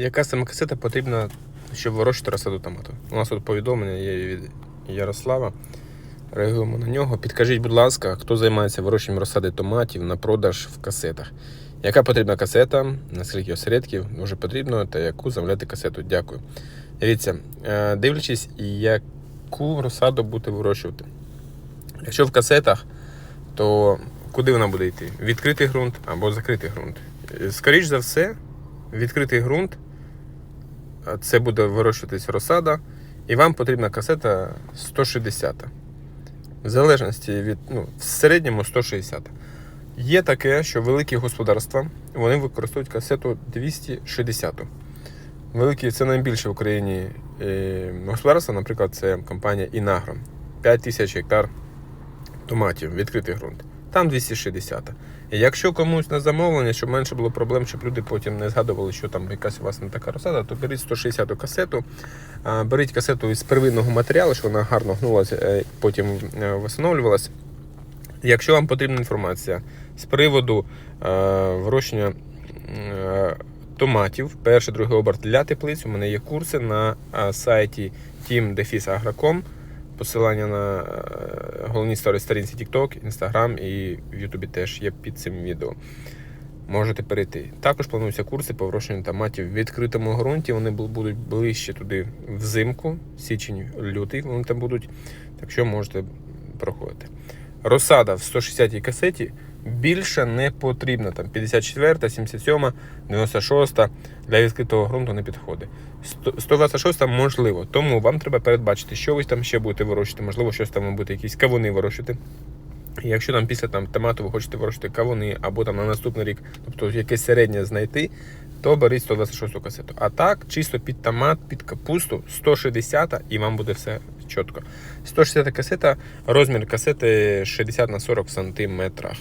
Яка саме касета потрібна, щоб вирощувати розсаду томату? У нас тут повідомлення є від Ярослава. Реагуємо на нього. Підкажіть, будь ласка, хто займається вирощенням розсади томатів на продаж в касетах? Яка потрібна касета, наскільки осередків дуже потрібно, та яку замовляти касету? Дякую. Дивіться, е, дивлячись, яку розсаду будете вирощувати. Якщо в касетах, то куди вона буде йти? Відкритий ґрунт або закритий ґрунт. Скоріш за все, відкритий ґрунт це буде вирощуватись розсада, і вам потрібна касета 160. В залежності від, ну, в середньому 160. Є таке, що великі господарства вони використовують касету 260. Великі це найбільше в Україні е, господарство, наприклад, це компанія Інагро. 5 тисяч гектар томатів, відкритий ґрунт. Там 260. І якщо комусь на замовлення, щоб менше було проблем, щоб люди потім не згадували, що там якась у вас не така розсада, то беріть 160 касету, беріть касету із первинного матеріалу, щоб вона гарно гнулася, е, потім е, встановлювалася. Якщо вам потрібна інформація з приводу е, вирощення томатів, перший, другий оберт для теплиць, у мене є курси на сайті team.agro.com. Посилання на сторі- сторінці TikTok, Instagram і в Ютубі теж є під цим відео. Можете перейти. Також плануються курси по вирощуванню томатів в відкритому ґрунті. Вони будуть ближче туди взимку, січень, лютий. Вони там будуть. Так що можете проходити. Розсада в 160 касеті більше не потрібна. Там 54, 77, 96 для відкритого ґрунту не підходить. 100 126 можливо. Тому вам треба передбачити, що ви там ще будете вирощувати. Можливо, щось там будете якісь кавуни вирощувати. І Якщо там після там, томату ви хочете вирощувати кавуни або там на наступний рік, тобто якесь середнє знайти, то беріть 126 касету. А так, чисто під томат, під капусту 160 і вам буде все чітко. 160 касета, розмір касети 60 на 40 сантиметрах.